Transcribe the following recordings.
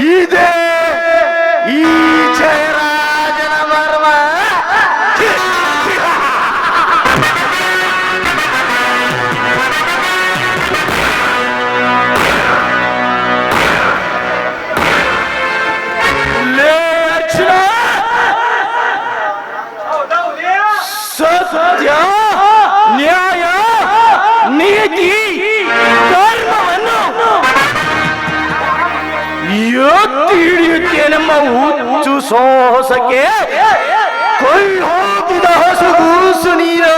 ¡Ide! ಎತ್ತಿ ಹಿಡಿಯುತ್ತೆ ನಮ್ಮ ಹುಚ್ಚು ಸಾಹಸಕ್ಕೆ ಕೊಯ್ಯೋಗಿದ ಹಸುಗೂಸು ನೀರು.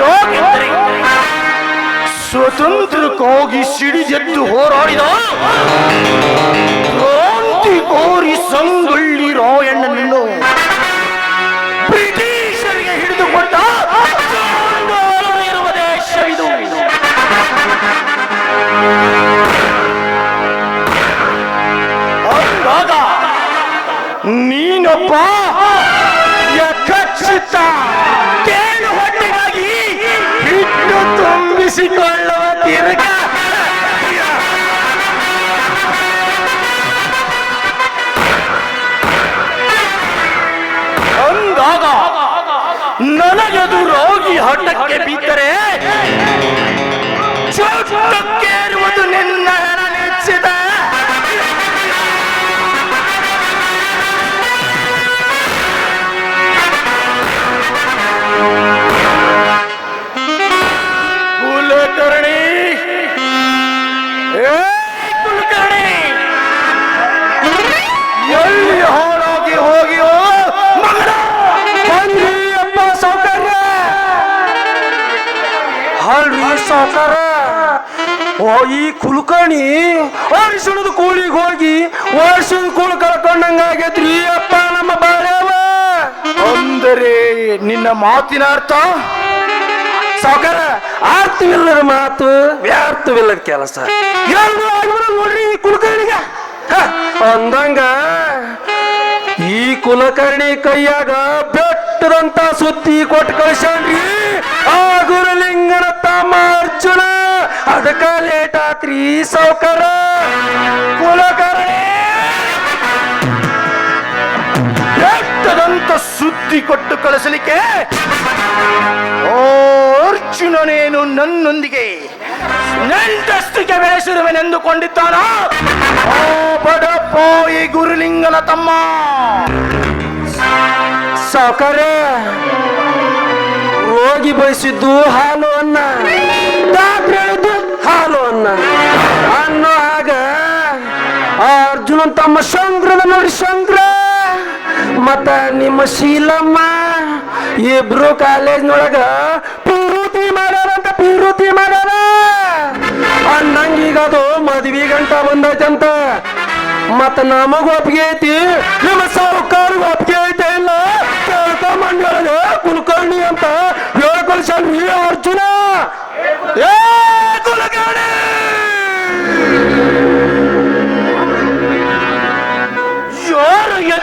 ಯಾಕೆಂದರೆ ಸಿಡಿ ಸಿಡಿದೆದ್ದು ಹೋರಾಡಿದ ತುಂಬಿಸಿಕೊಳ್ಳುವ ತಿರುಗ. ಅಂದಾಗ ನನಗೆದುರಾಗಿ ಹಠಕ್ಕೆ ಬಿದ್ದರೆ ಚೊಟ್ಟಕ್ಕೇರುವುದು ನಿನ್ನ ನೆಚ್ಚಿದ. ನಿನ್ನ ಮಾತಿನ ಅರ್ಥ? ಸಾವುಕಾರ, ಅರ್ಥವಿಲ್ಲದ ಮಾತು, ವ್ಯರ್ಥವಿಲ್ಲದ ಕೆಲಸ. ನೋಡ್ರಿ ಕುಲಕರ್ಣಿಗ. ಅಂದಂಗ ಈ ಕುಲಕರ್ಣಿ ಕೈಯಾಗ ಬೆಟ್ಟದಂತ ಸುತ್ತಿ ಕೊಟ್ಟು ಕಳ್ಸ್ಯಾನ್ರಿ. ಆ ಗುರುಲಿಂಗನ ತಮ್ಮ ಅರ್ಜುನ ಅದಕ್ಕ ಲೇಟ್ ಆತ್ರಿ ಸಾವುಕಾರ. ಕುಲಕರ್ಣಿ ಬೆಟ್ಟದಂತ ಸುದ್ದಿ ಕೊಟ್ಟು ಕಳಿಸಲಿಕ್ಕೆ ಓ, ಅರ್ಜುನನೇನು ನನ್ನೊಂದಿಗೆ ನೆಂಟಸ್ತಿಗೆ ಬೆಳೆಸಿರುವೆನೆಂದುಕೊಂಡಿದ್ದಾನ ಓ ಗುರುಲಿಂಗನ ತಮ್ಮ. ಸಾಕರ ರೋಗಿ ಬಯಸಿದ್ದು ಹಾಲು ಅನ್ನ. ಹೇಳಿದ್ದು ಹಾಲು ಅನ್ನ. ಅನ್ನೋ ಹಾಗ ಅರ್ಜುನ ತಮ್ಮ ಶಂಕ್ರದ ನೋಡಿ, ಶಂಕ್ರ! ಮತ್ತ ನಿಮ್ಮ ಶೀಲಮ್ಮ ಇಬ್ರು ಕಾಲೇಜ್ನೊಳಗ ಪಿರುತಿ ಮಾಡ್ಯಾರಂತ ಪಿರುತಿ ಮಾಡ್ಯಾರ. ಅನ್ನಂಗೀಗ ಅದು ಮದ್ವಿ ಗಂಟ ಬಂದೈತಂತ. ಮತ್ತ ನಮಗ ಒಪ್ಪಿಗೆ ಐತಿ, ನಿಮ್ಮ ಸಾಹುಕಾರ ಒಪ್ಪಿಗೆ ಐತೆ ಇಲ್ಲ. ಕೇಳ್ಕೊಂಬಂದ್ಯಾಳ ಕುಲಕರ್ಣಿ ಅಂತ ಹೇಳ್ಕೊಳ್ಸಲ್ರಿ ಅರ್ಜುನ. ಏ ಕುಲಕರ್ಣಿ!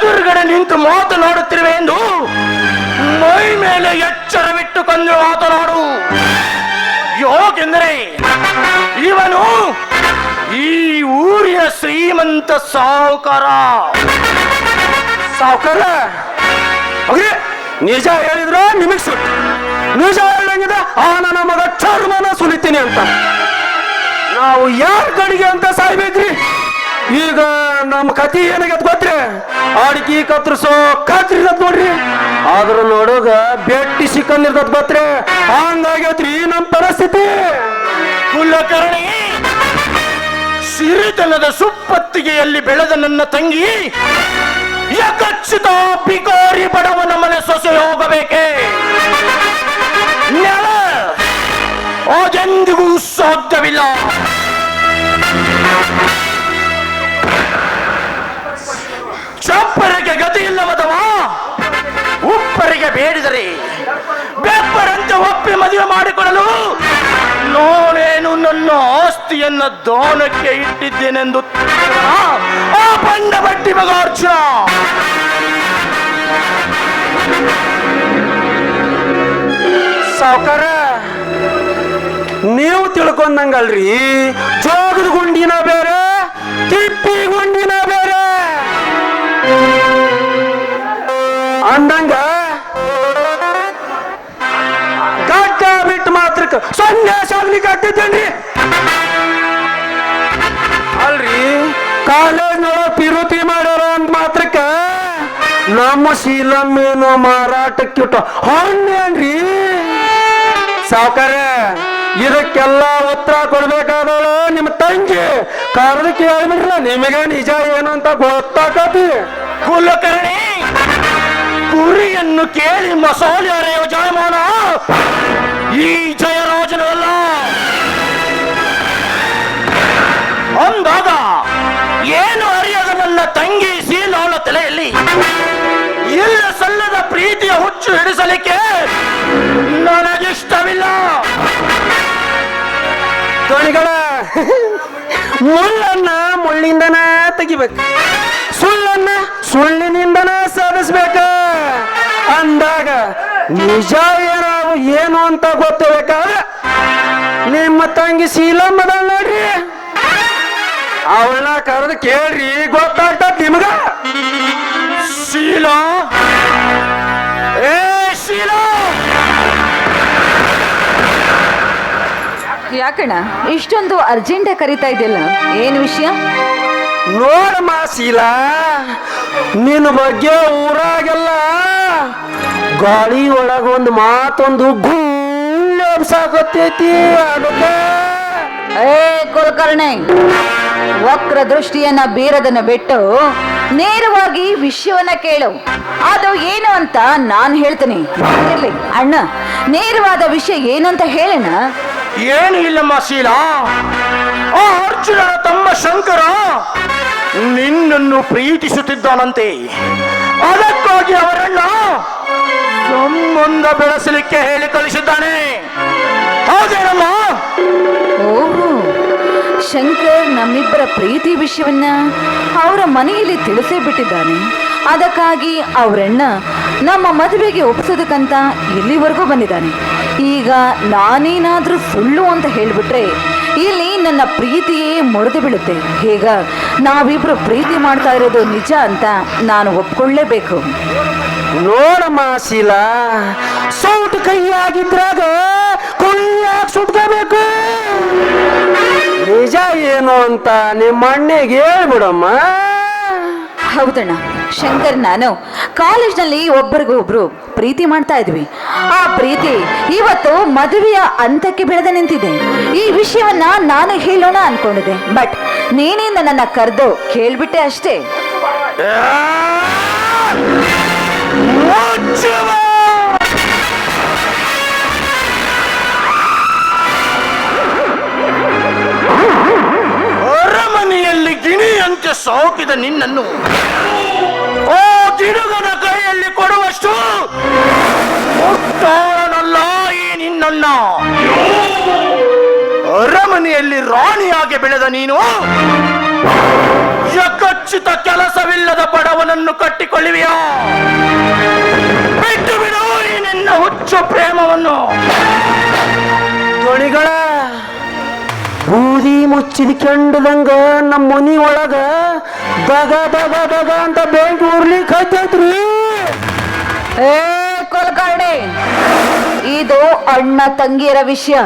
ಎದುರುಗಡೆ ನಿಂತು ಮಾತನಾಡುತ್ತಿರುವೆ ಎಂದು ಮೈ ಮೇಲೆ ಎಚ್ಚರವಿಟ್ಟುಕೊಂಡು ಮಾತನಾಡು. ಯೋಗೆಂದರೆ, ಇವನು ಈ ಊರಿನ ಶ್ರೀಮಂತ ಸಾಹುಕಾರ ಸಾಹುಕಾರ ನಿಜ ಹೇಳಿದ್ರ ನಿಮಗ್ ಸುಟ್ಟು ನಿಜ ಹೇಳಂಗಿದ್ರೆ ಆ ನನ್ನ ಮಗ ಚರ್ಮನ ಸುಲಿತೀನಿ ಅಂತ. ನಾವು ಯಾರ ಕಡೆಗೆ ಅಂತ ಸಾಯ್ಬೇಕ್ರಿ? ಈಗ ನಮ್ಮ ಕತಿ ಏನಾಗ ಗೊತ್ತ್ರಿ? ಅಡಿಕೆ ಕತ್ರಿಸೋ ಕತ್ರಿದತ್ ನೋಡ್ರಿ. ಆದ್ರ ನೋಡೋಗ ಬೆಟ್ಟಿ ಸಿಕ್ಕಂದಿರ್ತದ ಗೊತ್ತ್ರಿ? ಹಂಗಾಗೈತ್ರಿ ನಮ್ಮ ಪರಿಸ್ಥಿತಿ. ಕುಲಕರ್ಣಿ, ಸಿರಿತನದ ಸುಪ್ಪತ್ತಿಗೆಯಲ್ಲಿ ಬೆಳೆದ ನನ್ನ ತಂಗಿ ಯಕಚ್ಚಿತ ಪಿಕೋರಿ ಬಡವನ ಮನೆ ಸೊಸೆ ಹೋಗಬೇಕೆ ಉಪ್ಪರಿಗೆ ಬೇಡಿದರೆ ಬೆಪ್ಪರಂತೆ ಒಪ್ಪಿ ಮದುವೆ ಮಾಡಿಕೊಳ್ಳಲು ನೋಡೇನು ನನ್ನ ಆಸ್ತಿಯನ್ನ ದಾನಕ್ಕೆ ಇಟ್ಟಿದ್ದೇನೆಂದು? ಆ ಬಂಡ ಬಟ್ಟಿ ಮಗ ಅರ್ಜುನ ಸಾವುಕಾರ, ನೀವು ತಿಳ್ಕೊಂಡಂಗಲ್ರಿ, ಜೋಗದ ಗುಂಡಿನ ಬೇರೆ, ತಿಪ್ಪಿ ಗುಂಡಿನ ಬೇರೆ ಅಂದಂಗ ಮಾತ್ರಕ್ಕೆ ಸೊನ್ನೆ ಸಾಗ್ಲಿಕ್ಕೆ ಆಗ್ತೈತೇನ್ರಿ ಅಲ್ರಿ? ಕಾಲೇಜ್ನೊಳಗೆ ಪಿರುತಿ ಮಾಡ್ಯಾರ ಅಂತ ಮಾತ್ರಕ್ಕ ನಮ್ಮ ಶೀಲಮ್ಮೇನು ಮಾರಾಟಕ್ಕಿಟ್ಟು ಹಣ್ಣೇನ್ರಿ ಸಾವುಕಾರ ಇದಕ್ಕೆಲ್ಲ ಉತ್ತರ ಕೊಡ್ಬೇಕಾದಳು ನಿಮ್ಮ ತಂಗಿ. ಕರೆದು ಕೇಳಿಬಿಡ್ರಲ್ಲ ನಿಮಗೆ ನಿಜ ಏನು ಅಂತ ಗೊತ್ತಾಕತಿ ಕುಲಕರ್ಣಿ ಕುರಿಯನ್ನು ಕೇಳಿ ಮಸಾಲೆ ಅರೆಯೋ ಜಯಮಾನ ಈ ಜಯರಾಜನಲ್ಲ ಅಂದಾಗ ಏನು ಅರಿಯದ ನನ್ನ ತಂಗಿ ಸೀಲೋಳ ತಲೆಯಲ್ಲಿ? ಇಲ್ಲ ಸಲ್ಲದ ಪ್ರೀತಿಯ ಹುಚ್ಚು ಹಿಡಿಸಲಿಕ್ಕೆ ನನಗಿಷ್ಟವಿಲ್ಲ. ದೋಣಿಗಳ ಮುಳ್ಳನ್ನ ಮುಳ್ಳಿಂದನ ತೆಗಿಬೇಕು. ಸುಳ್ಳನ್ನ ಸುಳ್ಳಿನಿಂದನ ಸಾಧಿಸ್ಬೇಕ. ಅಂದಾಗ ನಿಜ ಏನಾವು ಏನು ಅಂತ ಗೊತ್ತಿರ್ಬೇಕಾದ್ರೆ ನಿಮ್ಮ ತಂಗಿ ಶೀಲಮ್ಮದ ನೋಡ್ರಿ. ಅವಳ ಕರೆದು ಕೇಳ್ರಿ ಗೊತ್ತಾಗ್ತದ ನಿಮ್ಗ? ಶೀಲ? ಏ ಶೀಲ! ಯಾಕಣ್ಣ ಇಷ್ಟೊಂದು ಅರ್ಜೆಂಟ್ ಕರಿತಾ ಇದೆಯಲ್ಲ ಏನು ವಿಷಯ? ನೋಡಮ್ಮ ಶೀಲಾ ನಿನ್ನ ಬಗ್ಗೆ ಊರಾಗೆಲ್ಲ ಗಾಳಿ ಒಳಗೊಂದು ಮಾತೊಂದು ಗುಳ್ಳೆಬ್ಸಾಕತ್ತೈತಿ ಅದಕ್ಕೆ ಏ ಕುಲಕರ್ಣೆ ವಕ್ರ ದೃಷ್ಟಿಯನ್ನ ಬೀರದನ್ನ ಬಿಟ್ಟು ನೇರವಾಗಿ ವಿಷಯವನ್ನ ಕೇಳು. ಅದು ಏನು ಅಂತ ನಾನು ಹೇಳ್ತೀನಿ. ಇರ್ಲಿ ಅಣ್ಣ ನೇರವಾದ ವಿಷಯ ಏನು ಅಂತ ಹೇಳೋಣ ಏನು ಇಲ್ಲಮ್ಮ ಶೀಲಾ? ಆ ಅರ್ಜುನನ ತಮ್ಮ ಶಂಕರ ನಿನ್ನನ್ನು ಪ್ರೀತಿಸುತ್ತಿದ್ದಾನಂತೆ. ಅದಕ್ಕಾಗಿ ಅವರನ್ನು ಸಂಬಂಧ ಬೆಳೆಸಲಿಕ್ಕೆ ಹೇಳಿ ಕಳಿಸಿದ್ದಾನೆ ಹೌದೇನಮ್ಮ ಓಹೋ, ಶಂಕರ್ ನಮ್ಮಿಬ್ಬರ ಪ್ರೀತಿ ವಿಷಯವನ್ನ ಅವರ ಮನೆಯಲ್ಲಿ ತಿಳಿಸೇ ಬಿಟ್ಟಿದ್ದಾನೆ. ಅದಕ್ಕಾಗಿ ಅವರಣ್ಣ ನಮ್ಮ ಮದುವೆಗೆ ಒಪ್ಪಿಸೋದಕ್ಕಂತ ಇಲ್ಲಿವರೆಗೂ ಬಂದಿದ್ದಾನೆ? ಈಗ ನಾನೇನಾದರೂ ಸುಳ್ಳು ಅಂತ ಹೇಳಿಬಿಟ್ರೆ ಇಲ್ಲಿ ನನ್ನ ಪ್ರೀತಿಯೇ ಮುರಿದು ಬೀಳುತ್ತೆ. ಈಗ ನಾವಿಬ್ರು ಪ್ರೀತಿ ಮಾಡ್ತಾ ಇರೋದು ನಿಜ ಅಂತ ನಾನು ಒಪ್ಕೊಳ್ಳೇಬೇಕು. ನೋಡಮ್ಮ ಶೀಲಾ, ಸೌಟ್ ಕೈಯಾಗಿದ್ರಾಗ ಕುಯ್ಯಾಗ ಸುಟ್ಕೋಬೇಕು. ನಿಜ ಏನು ಅಂತ ನಿಮ್ಮ ಅಣ್ಣಗೆ ಹೇಳ್ಬಿಡಮ್ಮ. ಹೌದಣ್ಣ. ಶಂಕರ್ ನಾನು ಕಾಲೇಜ್ನಲ್ಲಿ ಒಬ್ಬರಿಗೊಬ್ರು ಪ್ರೀತಿ ಮಾಡ್ತಾ ಇದ್ವಿ. ಆ ಪ್ರೀತಿ ಇವತ್ತು ಮದುವೆಯ ಹಂತಕ್ಕೆ ಬೆಳೆದ ನಿಂತಿದೆ. ಈ ವಿಷಯವನ್ನ ನಾನು ಹೇಳೋಣ ಅನ್ಕೊಂಡಿದ್ದೆ. ಬಟ್ ನೀನೇ ನನ್ನನ್ನ ಕರೆದು ಕೇಳ್ಬಿಟ್ಟೆ ಅಷ್ಟೇ. ಗಿಣಿಯಂತೆ ಸೋಪಿದ ನಿನ್ನನ್ನು ಓ ತಿಡುಗನ ಕೈಯಲ್ಲಿ ಕೊಡುವಷ್ಟು ಮುಟ್ಟೋಣಲ್ಲ ಈ ನಿನ್ನನ್ನ. ಅರಮನೆಯಲ್ಲಿ ರಾಣಿಯಾಗಿ ಬೆಳೆದ ನೀನು ಯಕಚ್ಚಿತ ಕೆಲಸವಿಲ್ಲದ ಬಡವನನ್ನು ಕಟ್ಟಿಕೊಳ್ಳುವಿಯಾ? ಬೂದಿ ಮುಚ್ಚಿದ ಕೆಂಡದಂಗ ನಮ್ಮ ಮನಿ ಒಳಗ ಬಗ ಬಗ ಬಗ ಅಂತ ಬೆಂಕಿ ಉರ್ಲಿಕ್ಕೆ ಹತ್ತೈತ್ರಿ. ಏ, ಕೊಲ್ಕಾರ್ಡೆ. ಇದು ಅಣ್ಣ ತಂಗಿಯರ ವಿಷಯ.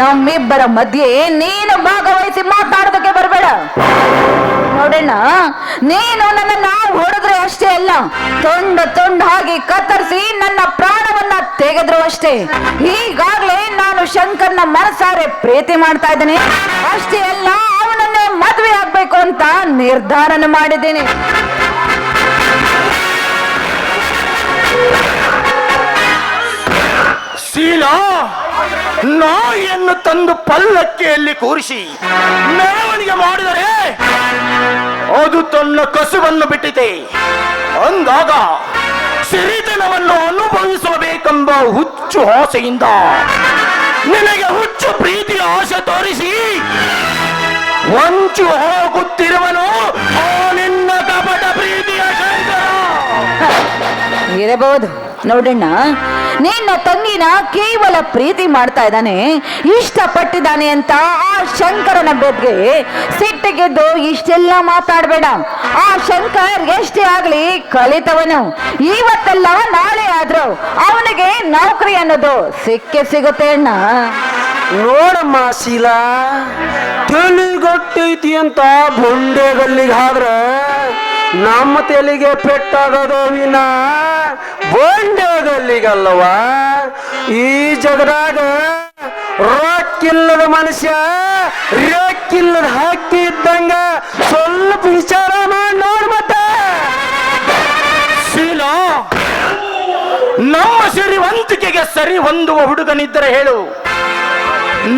ನಮ್ಮಿಬ್ಬರ ಮಧ್ಯೆ ನೀನು ಭಾಗವಹಿಸಿ ಮಾತಾಡೋದಕ್ಕೆ ಬರಬೇಡ. ನೋಡಣ್ಣ, ನೀನು ನನ್ನ ನಾವು ಹೊಡೆದ್ರೆ ಅಷ್ಟೇ ಅಲ್ಲ, ತೊಂಡ ತೊಂಡಾಗಿ ಕತ್ತರಿಸಿ ನನ್ನ ಪ್ರಾಣವನ್ನ ತೆಗೆದ್ರು ಅಷ್ಟೇ. ಈಗಾಗ್ಲೇ ನಾನು ಶಂಕರ್ನ ಮನಸಾರೆ ಪ್ರೀತಿ ಮಾಡ್ತಾ ಇದ್ದೀನಿ. ಅಷ್ಟೇ ಅಲ್ಲ, ಅವನನ್ನೇ ಮದುವೆ ಆಗ್ಬೇಕು ಅಂತ ನಿರ್ಧಾರನ ಮಾಡಿದ್ದೀನಿ. ಶೀಲಾ ನಾಯಿಯನ್ನು ತಂದು ಪಲ್ಲಕ್ಕಿಯಲ್ಲಿ ಕೂರಿಸಿ ಮೆರವಣಿಗೆ ಮಾಡಿದರೆ ಅದು ತನ್ನ ಕಸುವನ್ನು ಬಿಟ್ಟಿದೆ. ಅಂದಾಗ ಸಿರಿತನವನ್ನು ಅನುಭವಿಸಬೇಕೆಂಬ ಹುಚ್ಚು ಆಸೆಯಿಂದ ನಿನಗೆ ಹುಚ್ಚು ಪ್ರೀತಿಯ ಆಸೆ ತೋರಿಸಿ ಹೊಂಚು ಹೋಗುತ್ತಿರುವನು ನಿನ್ನ ಕಪಟ ಪ್ರೀತಿಯ ಇರಬಹುದು. ನೋಡಣ್ಣ, ನಿನ್ನ ತಂಗಿನ ಕೇವಲ ಪ್ರೀತಿ ಮಾಡ್ತಾ ಇದ್ದಾನೆ, ಇಷ್ಟಪಟ್ಟಿದ್ದಾನೆ ಅಂತ ಆ ಶಂಕರನ ಬೆದ್ಗೆ ಸಿಟ್ಟಿಗೆದ್ದು ಇಷ್ಟೆಲ್ಲ ಮಾತಾಡಬೇಡ. ಆ ಶಂಕರ್ ಎಷ್ಟೇ ಆಗ್ಲಿ ಕಲಿತವನು. ಇವತ್ತೆಲ್ಲ ನಾಳೆ ಆದ್ರು ಅವನಿಗೆ ನೌಕರಿ ಅನ್ನೋದು ಸಿಕ್ಕೆ ಸಿಗುತ್ತೆ ಅಣ್ಣ. ನೋಡಮ್ಮ ಶೀಲಾ ತಲೆಗಟ್ಟೈತಿ ಅಂತ ಆದ್ರೆ ನಮ್ಮ ತೆಲಿಗೆ ಪೆಟ್ಟಾಗದ ವಿನ. ಬಂಡೆಗಲ್ಲಿಗಲ್ಲವ ಈ ಜಗದಾಗ ರೊಕ್ಕಿಲ್ಲದ ಮನುಷ್ಯ, ರೊಕ್ಕಿಲ್ಲದ ಹಕ್ಕಿ ಇದ್ದಂಗ ಸ್ವಲ್ಪ ವಿಚಾರ ಮಾಡಿ ನೋಡ್ ಮತ್ತೆ. ಶೀಲ, ನಮ್ಮ ಸಿರಿವಂತಿಕೆಗೆ ಸರಿ ಹೊಂದುವ ಹುಡುಗನಿದ್ದರೆ ಹೇಳು.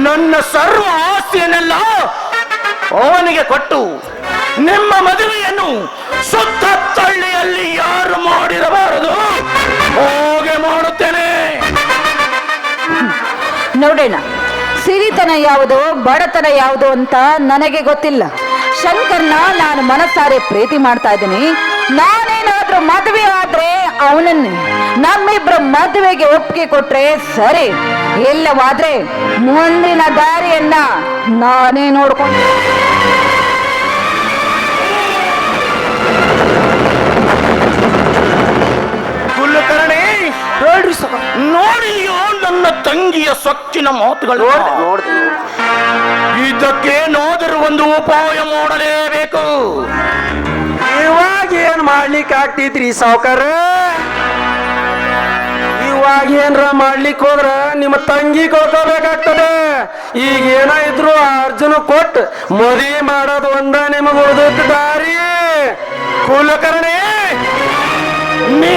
ನನ್ನ ಸರ್ವ ಆಸ್ತಿಯನ್ನೆಲ್ಲ ಅವನಿಗೆ ಕೊಟ್ಟು, ನಿಮ್ಮ ಮದುವೆಯನ್ನು ಸುತ್ತ ತಳ್ಳಿಯಲ್ಲಿ ಯಾರು ಮಾಡಿರಬಾರದು? ಹೋಗೆ ಮಾಡುತ್ತೇನೆ ನೋಡೋಣ. ಸಿರಿತನ ಯಾವುದು, ಬಡತನ ಯಾವುದು ಅಂತ ನನಗೆ ಗೊತ್ತಿಲ್ಲ. ಶಂಕರ್ನ ನಾನು ಮನಸ್ಸಾರೆ ಪ್ರೀತಿ ಮಾಡ್ತಾ ಇದ್ದೀನಿ. ನಾನೇನಾದ್ರೂ ಮದುವೆ ಆದ್ರೆ ಅವನನ್ನೇ, ನಮ್ಮಿಬ್ರ ಮದುವೆಗೆ ಒಪ್ಪಿಗೆ ಕೊಟ್ರೆ ಸರಿ. ಎಲ್ಲವಾದ್ರೆ ಮುಂದಿನ ದಾರಿಯನ್ನ ನಾನೇ ನೋಡ್ಕೊಂಡು. ನೋಡಿಯೋ ನನ್ನ ತಂಗಿಯ ಸೊಕ್ಕಿನ ಮಾತುಗಳು? ಇದಕ್ಕೇನಾದರೂ ಒಂದು ಉಪಾಯ ಮಾಡಲೇಬೇಕು? ಇವಾಗ ಏನ್ ಮಾಡ್ಲಿಕ್ಕೆ ಆಗ್ತಿದ್ರಿ ಸಾವುಕಾರ? ಇವಾಗ ಏನ್ರ ಮಾಡ್ಲಿಕ್ಕೆ ಹೋದ್ರ ನಿಮ್ಮ ತಂಗಿ ಕೊಡ್ಕೋಬೇಕಾಗ್ತದೆ ಈಗ ಏನ ಇದ್ರು ಅರ್ಜುನ ಕೊಟ್ಟು ಮದುವೆ ಮಾಡೋದು ಒಂದ ನಿಮಗೆ ಉಳಿದ ದಾರಿ. ಕುಲಕರ್ಣಿ ನೀ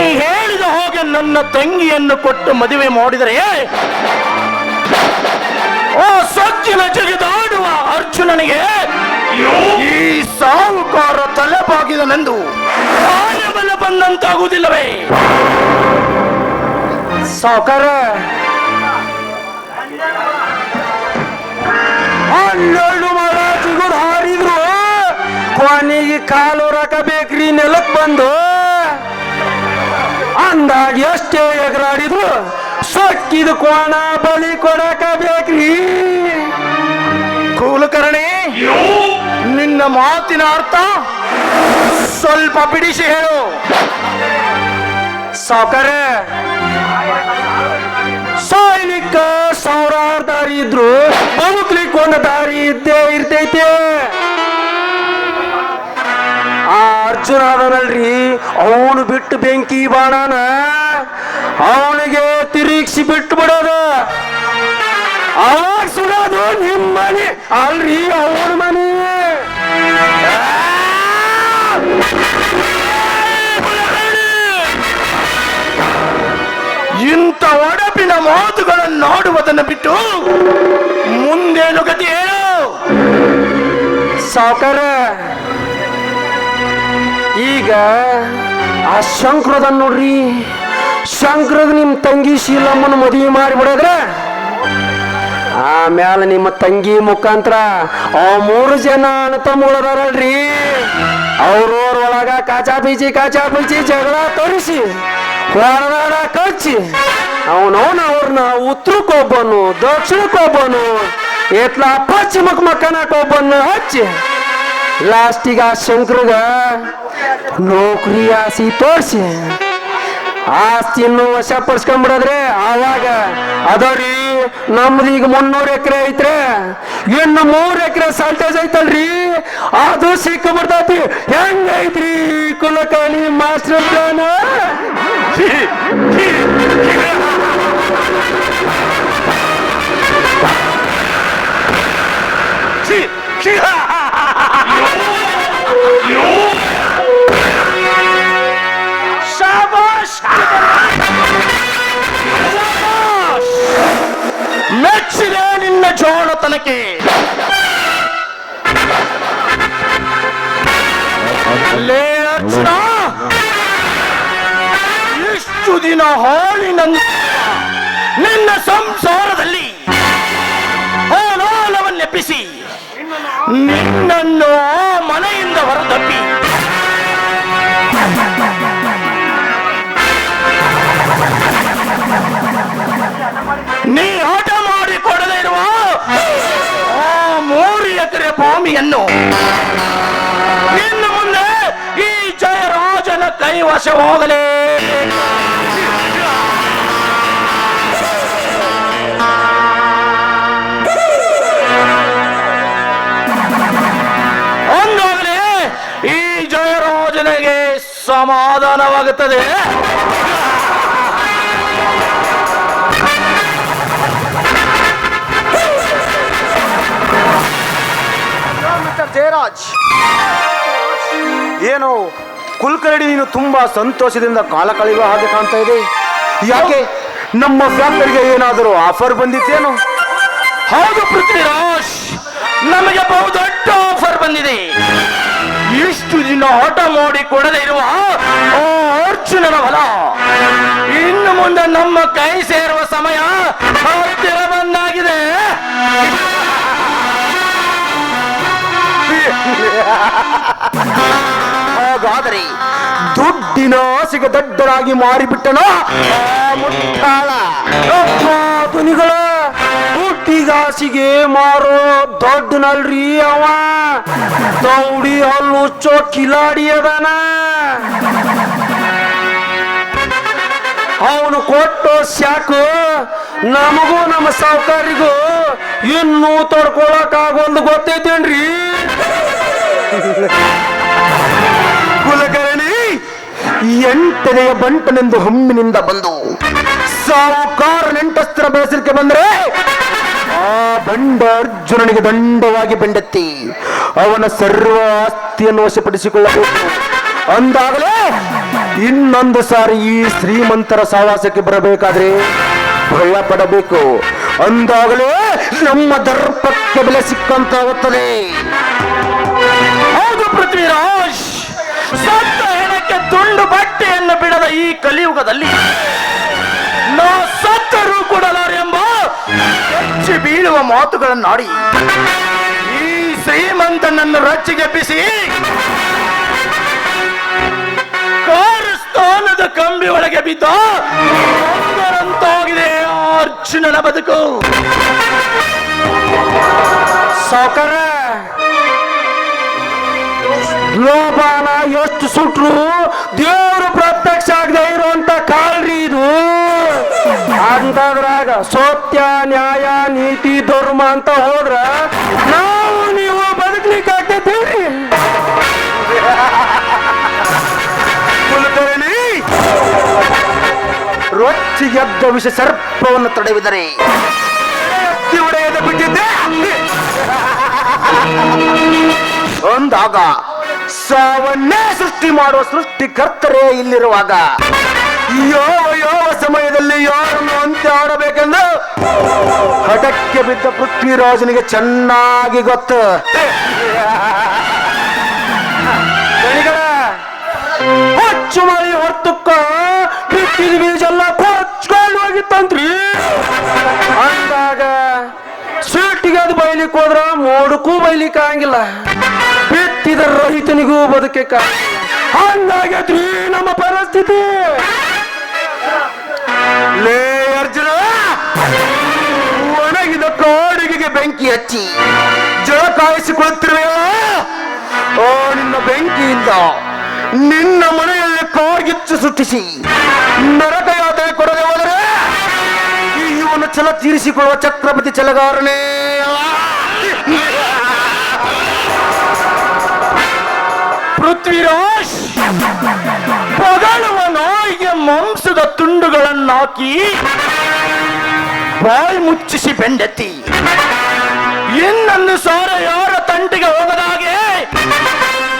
ಹೇಳಿದ ಹಾಗೆ ನನ್ನ ತಂಗಿಯನ್ನು ಕೊಟ್ಟು ಮದುವೆ ಮಾಡಿದರೆ, ಓ ಸಜ್ಜನ ಜಗಿದಾಡುವ ಅರ್ಜುನನಿಗೆ ಈ ಸಾಹುಕಾರ ತಲೆಪಾಗಿದನೆಂದು ಆನೆಬಲ ಬಂದಂತಾಗುವುದಿಲ್ಲವೇ? ಸಾಹುಕಾರ ಹನ್ನೆರಡು ಸಿಗುದು ಹಾರಿದ್ರು. ಕೊನೆಗೆ ಕಾಲು ರಕ ಬೇಕ್ರಿ ನೆಲಕ್ ಬಂದು ಅಂದಾಗ ಎಷ್ಟೇ ಎಗರಾಡಿದ್ರು ಸೊಕ್ಕಿದ ಕೋಣ ಬಲಿ ಕೊಡಕ ಬೇಕ್ರಿ. ಕುಲಕರ್ಣಿ ನಿನ್ನ ಮಾತಿನ ಅರ್ಥ? ಸ್ವಲ್ಪ ಬಿಡಿಸಿ ಹೇಳು. ಸಾಕರೆ ಸಾಯ್ಲಿಕ್ಕ ಸಾವಿರಾರು ದಾರಿ ಇದ್ರು ಬದುಕ್ಲಿಕ್ಕೆ ಒಂದು ದಾರಿ ಇದ್ದೇ ಇರ್ತೈತೆ. ಆ ಅರ್ಜುನ ಅದನಲ್ರಿ ಅವನು ಬಿಟ್ಟು ಬೆಂಕಿ ಬಾಣನ, ಅವನಿಗೆ ತಿರುಗಿಸಿ ಬಿಟ್ಟು ಬಿಡೋದು. ಅವಾಗ ಸುಡೋದು ನಿಮ್ಮ ಮನೆ ಅಲ್ರಿ, ಅವನ ಮನೆ. ಇಂಥ ಒಡಪಿನ ಮಾತುಗಳನ್ನು ನೋಡುವುದನ್ನು ಬಿಟ್ಟು ಮುಂದೇನು ಗತಿ ಹೇಳು ಸಾವುಕಾರ ಆ ಶಂಕ್ರದ ನೋಡ್ರಿ. ಶಂಕ್ರದ ನಿಮ್ಮ ತಂಗಿ ಶೀಲಮ್ಮನ ಮದುವೆ ಮಾಡಿಬಿಡೋದ್ರೆ ಆಮೇಲೆ ನಿಮ್ಮ ತಂಗಿ ಮುಖಾಂತರ ಆ ಮೂರು ಜನ ಅಣ್ಣ ತಮ್ಮಗಳದಾರಲ್ರಿ ಅವ್ರವ್ರ ಒಳಗ ಕಾಚಾ ಬೀಜಿ ಕಾಚಾ ಬೀಜಿ ಜಗಳ ತೋರಿಸಿ ಕಚ್ಚಿ ಅವನವನ ಅವ್ರನ್ನ ಉತ್ತರಕ್ಕೊಬ್ಬನು ದಕ್ಷಿಣಕ್ಕೊಬ್ಬನು ಎತ್ಲ ಪಶ್ಚಿಮಕ್ಕೆ ಮಕ್ಕನಕ್ಕೊಬ್ಬನು ಹಚ್ಚಿ. ಲಾಸ್ಟಿಗೆ ಆ ಶಂಕರಗ ನೌಕರಿ ಆಸಿ ತೋರಿಸಿ. ಆಸ್ತಿಯನ್ನು ವಶಪಡಿಸ್ಕೊಂಡ್ಬಿಡದ್ರೆ ಆವಾಗ ಅದರಿ ನಮ್ದು ಈಗ ಮುನ್ನೂರು ಎಕರೆ ಐತ್ರೆ. ಇನ್ನು ಮೂರು ಎಕರೆ ಸಾಲ್ಟೇಜ್ ಐತಲ್ರಿ. ಅದು ಹೆಂಗೆ ಹೆಂಗೈತ್ರಿ ಕುಲಕರ್ಣಿ ಮಾಸ್ಟರ್ ಪ್ಲಾನ್ ಮೆಚ್ಚಿದೆ ನಿನ್ನ ಲೇ ಅರ್ಜುನ ಇಷ್ಟು ದಿನ ಹಾಲಿನ ನಿನ್ನ ಸಂಸಾರದಲ್ಲಿ ಹಾಲಾಲವನ್ನೆಪ್ಪಿಸಿ ನಿನ್ನನ್ನು ಆ ಮನೆಯಿಂದ ಹೊರತಪ್ಪಿ. ನೀ ಎಕರೆ ಭೂಮಿಯನ್ನು. ಇನ್ನು ಮುಂದೆ ಈ ಜಯರಾಜನ ಕೈವಶ ಹೋಗಲೇ ಒಂದಾಗಲೇ ಈ ಜಯರಾಜನಿಗೆ ಸಮಾಧಾನವಾಗುತ್ತದೆ. ಜಯರಾಜ್. ಏನು ಕುಲಕರ್ಣಿ ನೀನು ತುಂಬಾ ಸಂತೋಷದಿಂದ ಕಾಲ ಕಳೆಯುವ ಹಾಗೆ ಕಾಣ್ತಾ ಇದೆ? ಯಾಕೆ ನಮ್ಮ ಫ್ಯಾಕ್ಟರಿಗೆ ಏನಾದರೂ ಆಫರ್ ಬಂದಿತ್ತೇನು? ಹೌದು ಪೃಥ್ವಿರಾಜ್ ನಮಗೆ ಬಹುದೊಡ್ಡ ಆಫರ್ ಬಂದಿದೆ. ಇಷ್ಟು ದಿನ ಆಟ ಮಾಡಿ ಕೊಡದೇ ಇರುವ ಅರ್ಜುನನ ಹೊಲ. ಇನ್ನು ಮುಂದೆ ನಮ್ಮ ಕೈ ಸೇರುವ ಸಮಯ ಹತ್ತಿರ ಬಂದಾಗಿದೆ. ಹಾಗಾದರೆ ದುಡ್ಡಿನ ಆಸೆಗೆ ದಡ್ಡರಾಗಿ ಮಾರಿಬಿಟ್ಟನೋ? ಮುಟ್ಟಾಳ. ದುಡ್ಡಿಗಾಸಿಗೆ ಮಾರೋ ದೊಡ್ಡನಲ್ರಿ ಅವ. ದೌಡಿ ಹಲ್ಲು ಚೋ ಕಿಲಾಡಿ ಅದನ ಅವನು ಕೊಟ್ಟು ಸಾಕು ನಮಗೂ ನಮ್ಮ ಸಾವುಕಾರಿಗೂ ಇನ್ನೂ ತೊಡ್ಕೊಳಕ್ ಆಗೊಂದು ಗೊತ್ತೈತೇನ್ರಿ? ಕುಲಕರ್ಣಿ, ಎಂಟನೆಯ ಬಂಟನೆಂದು ಹಮ್ಮಿನಿಂದ ಬಂದು ಸಾವುಕಾರ ನೆಂಟಸ್ತ್ರ ಬೆಳೆಸಲಿಕ್ಕೆ ಬಂದರೆ ಆ ಬಂಡ ಅರ್ಜುನನಿಗೆ ದಂಡವಾಗಿ ಬೆಂಡೆತ್ತಿ ಅವನ ಸರ್ವ ಆಸ್ತಿಯನ್ನು ವಶಪಡಿಸಿಕೊಳ್ಳಬೇಕು. ಅಂದಾಗಲೇ ಇನ್ನೊಂದು ಸಾರಿ ಈ ಶ್ರೀಮಂತರ ಸಹವಾಸಕ್ಕೆ ಬರಬೇಕಾದ್ರೆ ಭಯ ಪಡಬೇಕು. ಅಂದಾಗಲೇ ನಮ್ಮ ದರ್ಪಕ್ಕೆ ಬೆಲೆ ಸಿಕ್ಕಂತಾಗುತ್ತದೆ. ಪೃಥ್ವಿರಾಜ್ ಸತ್ತ ಹೆಣಕ್ಕೆ ತುಂಡು ಬಟ್ಟೆಯನ್ನು ಬಿಡದ ಈ ಕಲಿಯುಗದಲ್ಲಿ ನಾ ಸತ್ತರೂ ಕೊಡಲಾರೆಂಬ ಹೆಚ್ಚಿ ಬೀಳುವ ಮಾತುಗಳನ್ನಾಡಿ ಈ ಶ್ರೀಮಂತನನ್ನು ರಚ್ಚಿಗೆಬ್ಬಿಸಿ ಸ್ಥಾನದ ಕಂಬಿ ಒಳಗೆ ಬಿದ್ದ ಅರ್ಜುನನ ಬದುಕು. ಸಾವುಕಾರ ಲೋಪಾನ ಎಷ್ಟು ಸುಟ್ರು? ದೇವರು ಪ್ರತ್ಯಕ್ಷ ಆಗದೆ ಇರುವಂತ ಕಾಲ್ರಿ ಇದು. ಅಂತದ್ರಾಗ ಸತ್ಯ, ನ್ಯಾಯ, ನೀತಿ, ಧರ್ಮ ಅಂತ ಹೋದ್ರ ನಾವು ನೀವು ಬದುಕ್ಲಿಕ್ಕೆ ಆಗ್ತೈತಿ ರೊಚ್ಚಿ ಎದ್ದ ವಿಷ ಸರ್ಪವನ್ನು ತಡೆವಿದರೆ ಬಿಟ್ಟಿದ್ದೆ. ಅಂದಾಗ ಸಾವನ್ನೇ ಸೃಷ್ಟಿ ಮಾಡುವ ಸೃಷ್ಟಿಕರ್ತರೇ ಇಲ್ಲಿರುವಾಗ. ಯಾವ ಯಾವ ಸಮಯದಲ್ಲಿ ಯಾರನ್ನು ಅಂತ್ಯ ಆಡಬೇಕೆಂದು ಹಠಕ್ಕೆ ಬಿದ್ದ ಪೃಥ್ವಿರಾಜನಿಗೆ ಚೆನ್ನಾಗಿ ಗೊತ್ತು. ಗಣಿಗಳ ಮಾಡಿ ಹೊರ್ತುಕ್ಕ. ಬಿತ್ತಿದ ಬೀಜ ಎಲ್ಲ ಅಂದಾಗ ಸೀಟಿಗೆ ಅದು ಬೈಲಿಕ್ಕೆ ಹೋದ್ರ ಮೋಡಕ್ಕೂ ಬೈಲಿಕ್ಕೆ ಆಗಂಗಿಲ್ಲ. ಬಿತ್ತಿದ ರೈತನಿಗೂ ಬದುಕೆ ಹಂಗಾಗೈತ್ರಿ ನಮ್ಮ ಪರಿಸ್ಥಿತಿ. ಲೇ ಅರ್ಜುನ, ಒಣಗಿದ ಕಾಡಿಗೆ ಬೆಂಕಿ ಹಚ್ಚಿ ಜಳ ಕಾಯಿಸಿಕೊಳ್ಳುತ್ತಿರುವೆಯಲ್ಲ ಓ, ನಿನ್ನ ಬೆಂಕಿಯಿಂದ ನಿನ್ನ ಮನೆಯಲ್ಲಿ ಕಾರ್ಗಿಚ್ಚು ಸೃಷ್ಟಿಸಿ ನರಕ ಯಾತ್ರೆ ಕೊಡದೆ ಹೋದರೆ ಇವನು ಛಲ ತೀರಿಸಿಕೊಳ್ಳುವ ಛತ್ರಪತಿ ಛಲಗಾರನೇ ಪೃಥ್ವಿರಾಜ್ ಪಗಳುವ ನಾಯಿಗೆ ಮಾಂಸದ ತುಂಡುಗಳನ್ನಾಕಿ ಬಾಯಿ ಮುಚ್ಚಿಸಿ ಬೆಂಡೆತ್ತಿ. ಇನ್ನೊಂದು ಸಾರ ಯಾರ ತಂಟಿಗೆ ಹೋಗದಾಗೆ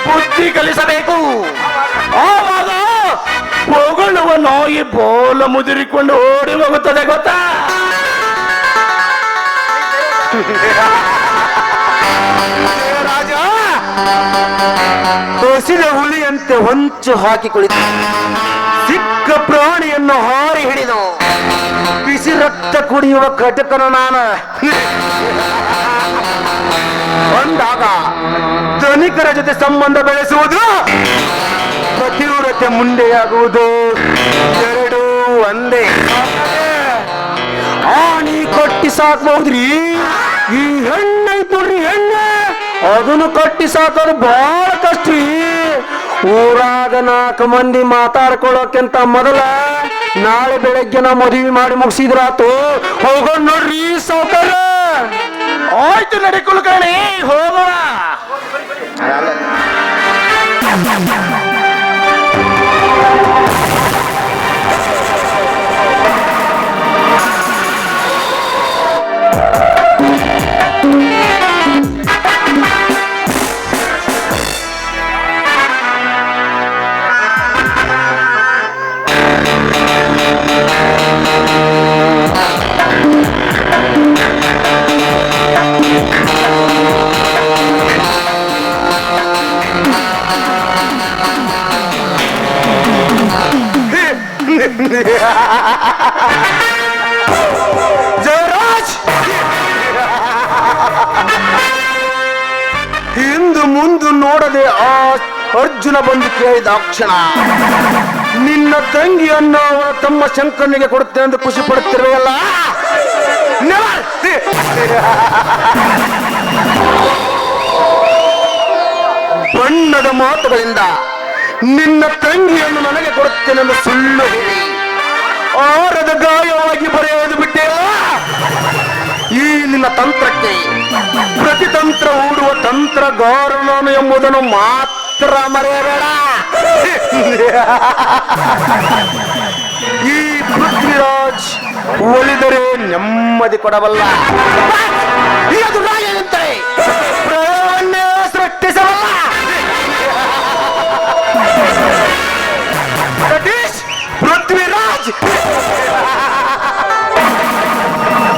ಬುದ್ಧಿ ಕಲಿಸಬೇಕು. ಆವಾಗ ಪೊಗಳುವ ನಾಯಿ ಬೋಲ ಮುದುರಿಕೊಂಡು ಓಡಿ ಹೋಗುತ್ತದೆ ಗೊತ್ತಾ? ರಾಜ ತೋಸಿದ ಹುಲಿಯಂತೆ ಹೊಂಚು ಹಾಕಿ ಕುಳಿತ. ಸಿಕ್ಕ ಪ್ರಾಣಿಯನ್ನು ಹಾರಿ ಹಿಡಿದು. ಬಿಸಿ ರಕ್ತ ಕುಡಿಯುವ ಕಟಕನ ನಾನು. ಬಂದಾಗ ಧನಿಕರ ಜೊತೆ ಸಂಬಂಧ ಬೆಳೆಸುವುದು ಪತಿವ್ರತೆ ಮುಂದೆಯಾಗುವುದು. ಎರಡು ಒಂದೇ. ಆಣಿ ಕೊಟ್ಟಿ ಸಾಕ್ಬಹುದ್ರಿ? ಈ ಹೆಣ್ಣೆ ಅದನ್ನು ಕಟ್ಟಿ ಸಾಕೋದು ಬಹಳ ಕಷ್ಟ ರೀ. ಊರಾಗ ನಾಲ್ಕು ಮಂದಿ ಮಾತಾಡ್ಕೊಳ್ಳೋಕ್ಕಿಂತ ಮೊದಲ ನಾಳೆ ಬೆಳಗ್ಗೆ ನಾ ಮದುವೆ ಮಾಡಿ ಮುಗಿಸಿದ್ರಾತು. ಹೋಗೋಣ ನೋಡ್ರಿ ಸಾವುಕಾರ. ಆಯ್ತು ನಡಿ ಕುಲಕರ್ಣಿ ಹೋಗೋಣ. ಕೇಳಿದ ನಿನ್ನ ತಂಗಿಯನ್ನು ತಮ್ಮ ಶಂಕರನಿಗೆ ಕೊಡುತ್ತೆ ಎಂದು ಖುಷಿ ಪಡುತ್ತಿರುವಲ್ಲ! ಬಣ್ಣದ ಮಾತುಗಳಿಂದ ನಿನ್ನ ತಂಗಿಯನ್ನು ನನಗೆ ಕೊಡುತ್ತೇನೆಂದು ಸುಳ್ಳು ಹೇಳಿ. ಆರದ ಗಾಯವಾಗಿ ಬರೆಯೋದು ಬಿಟ್ಟೆಯಲ್ಲ ಈ ನಿನ್ನ ತಂತ್ರಕ್ಕೆ ಪ್ರತಿತಂತ್ರ ಹೂಡುವ ತಂತ್ರ ನಾನು ಎಂಬುದನ್ನು ಮಾತ್ರ ಮರೆಯಬೇಡ ಈ ಪೃಥ್ವಿರಾಜ್ ಒಲಿದರೆ ನೆಮ್ಮದಿ ಕೊಡಬಲ್ಲ ಇದು ರಾಯನಂತೆ ಪ್ರಳಯವನ್ನೇ ಸೃಷ್ಟಿಸಬಲ್ಲ ಸತೀಶ್ ಪೃಥ್ವಿರಾಜ್